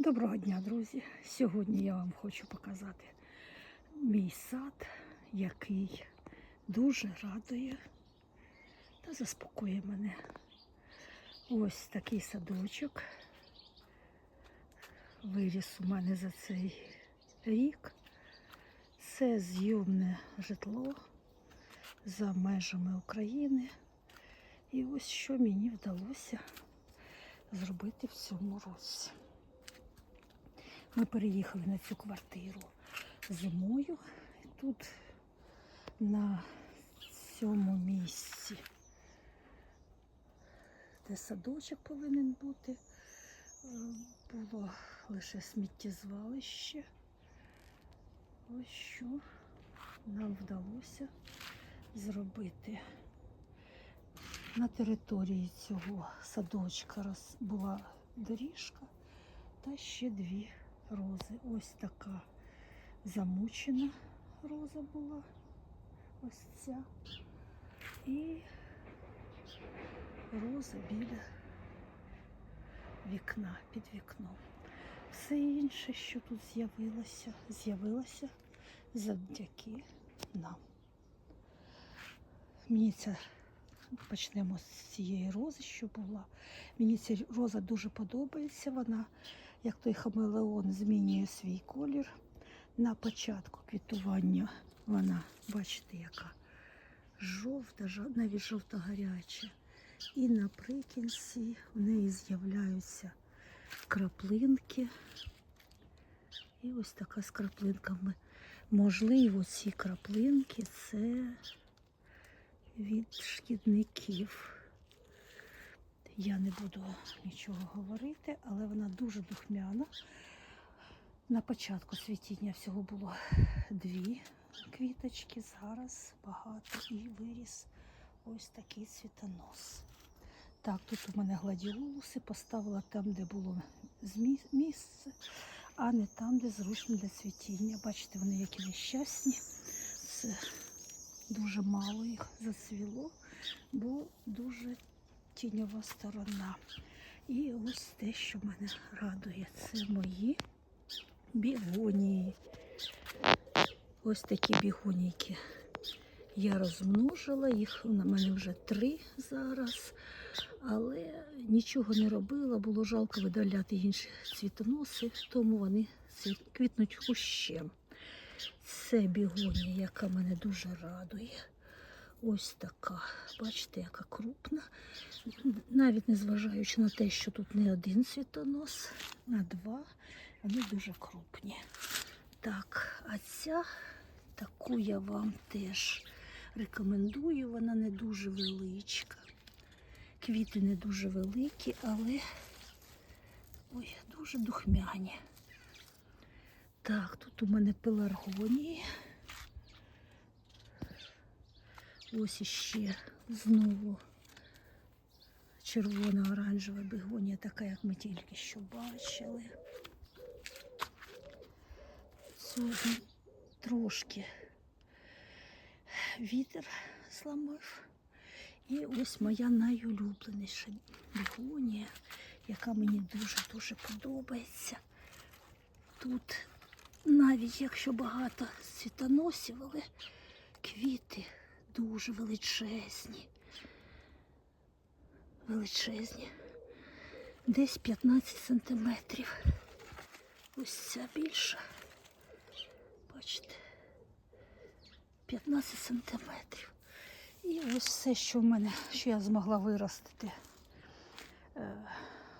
Доброго дня, друзі! Сьогодні я вам хочу показати мій сад, який дуже радує та заспокоює мене. Ось такий садочок виріс у мене за цей рік. Це зйомне житло за межами України. І ось що мені вдалося зробити в цьому році. Ми переїхали на цю квартиру зимою. Тут на цьому місці, де садочок повинен бути, е, було лише сміттєзвалище. Ось що нам вдалося зробити. На території цього садочка була доріжка та ще дві рози. Ось така замучена роза була. Ось ця. І роза біля вікна, під вікном. Все інше, що тут з'явилося, з'явилося завдяки нам. Мені ця почнемо з цієї рози, що була. Мені ця роза дуже подобається. Вона, як той хамелеон, змінює свій колір. На початку квітування вона, бачите, яка жовта, навіть жовто-гаряча. І наприкінці в неї з'являються краплинки. І ось така з краплинками. Можливо, ці краплинки це від шкідників. Я не буду нічого говорити, але вона дуже духмяна. На початку цвітіння всього було дві квіточки, зараз багато і виріс ось такий цвітонос. Так, тут у мене гладіолуси поставила там, де було місце, а не там, де зручно для цвітіння. Бачите, вони які нещасні. Це дуже мало їх зацвіло, бо дуже тіньова сторона. І ось те, що мене радує, це мої бігонії. Ось такі бігонійки. Я розмножила їх, на мене вже три зараз, але нічого не робила, було жалко видаляти інші цвітоноси, тому вони квітнуть кущем. Це бігонія, яка мене дуже радує. Ось така. Бачите, яка крупна. Навіть незважаючи на те, що тут не один цвітонос, а два, вони дуже крупні. Так, а ця таку я вам теж рекомендую. Вона не дуже величка. Квіти не дуже великі, але ой, дуже духмяні. Так, тут у мене пеларгонії. Ось іще знову червона оранжева бігонія, така, як ми тільки що бачили. Сьогодні трошки вітер зламав. І ось моя найулюбленіша бігонія, яка мені дуже-дуже подобається. Тут навіть якщо багато світоносів, але квіти дуже величезні. Величезні. Десь 15 сантиметрів. Ось ця більша. Бачите, 15 сантиметрів. І ось все, що в мене, що я змогла виростити е,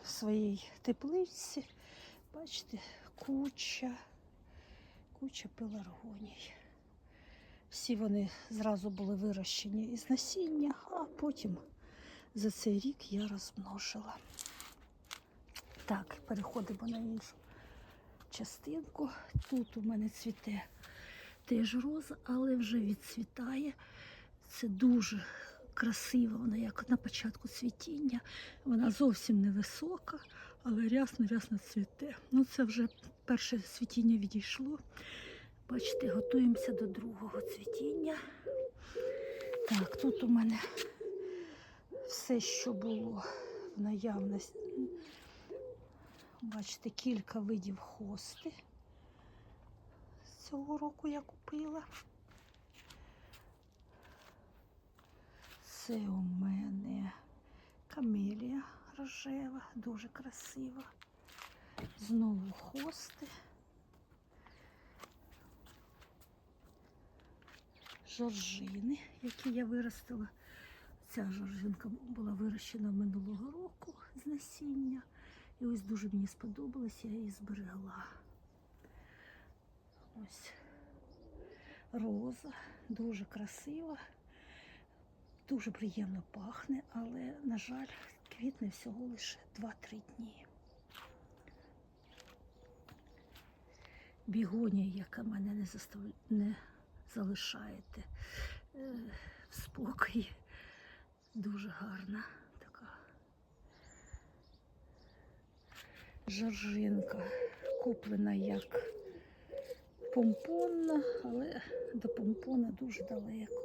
в своїй теплиці. Бачите, куча, куча пеларгоній. Всі вони зразу були вирощені із насіння, а потім за цей рік я розмножила. Так, переходимо на іншу частинку. Тут у мене цвіте теж роза, але вже відцвітає. Це дуже красиво, вона як на початку цвітіння. Вона зовсім невисока, але рясно-рясно цвіте. Ну, це вже перше цвітіння відійшло. Бачите, готуємося до другого цвітіння. Так, тут у мене все, що було в наявності. Бачите, кілька видів хости. Цього року я купила. Це у мене камелія рожева, дуже красива. Знову хости. Жоржини, які я виростила. Ця жоржинка була вирощена минулого року з насіння. І ось дуже мені сподобалось, я її зберегла. Ось роза, дуже красива, дуже приємно пахне, але, на жаль, квітне всього лише 2-3 дні. Бігонія, яка мене не, застав... не залишаєте е, в спокої, дуже гарна така. Жоржинка куплена як помпонна, але до помпона дуже далеко.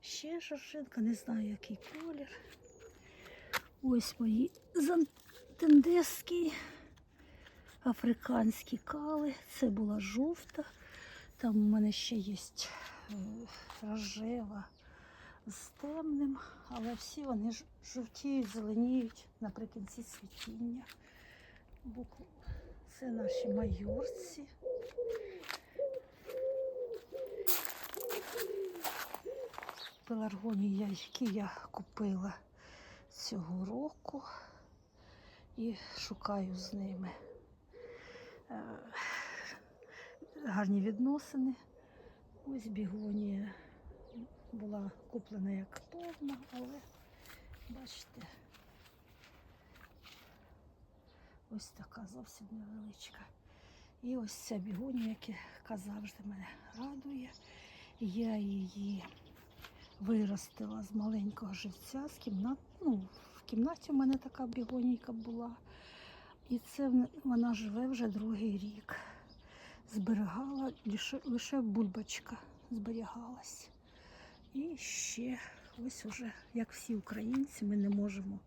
Ще жоржинка, не знаю який колір. Ось мої зантендеські африканські кали. Це була жовта. Там у мене ще є е, рожева з темним, але всі вони жовтіють, зеленіють наприкінці цвітіння. Букв- Це наші майорці. Пеларгонії, які я купила цього року і шукаю з ними гарні відносини. Ось бігонія була куплена як повна, але бачите, ось така зовсім невеличка. І ось ця бігонія, яка завжди мене радує. Я її виростила з маленького живця, з кімнат, ну, в кімнаті у мене така бігонійка була. І це вона живе вже другий рік. Зберігала лише, бульбочка зберігалась. І ще ось уже, як всі українці, ми не можемо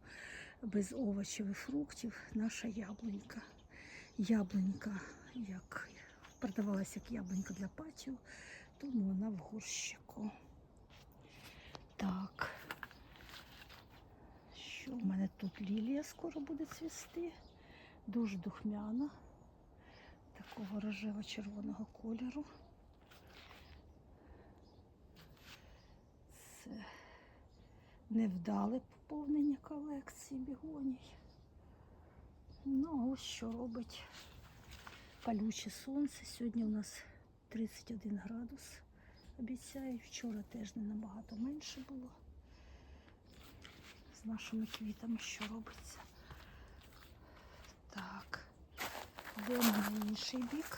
без овочів і фруктів. Наша яблунька. Яблунька, як продавалася як яблунька для патіо, тому вона в горщику. Так. Що в мене тут лілія скоро буде цвісти. Дуже духмяна, такого рожево-червоного кольору. Це невдале поповнення колекції бігоній. Ну, ось що робить палюче сонце. Сьогодні у нас 31 градус. Обіцяю, вчора теж не набагато менше було. З нашими квітами що робиться. Так, йдемо на інший бік.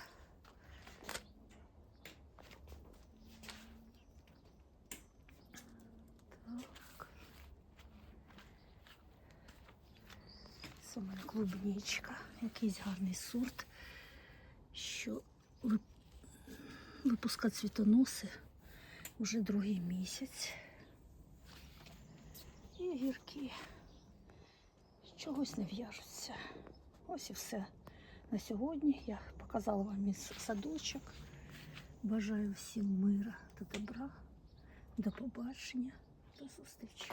Так. Це клубничка, якийсь гарний сорт, що вип- випуска цвітоноси вже другий місяць. І гірки чогось не в'яжуться. Ось і все на сьогодні. Я показала вам мій садочок. Бажаю всім мира та добра. До побачення, до зустрічі.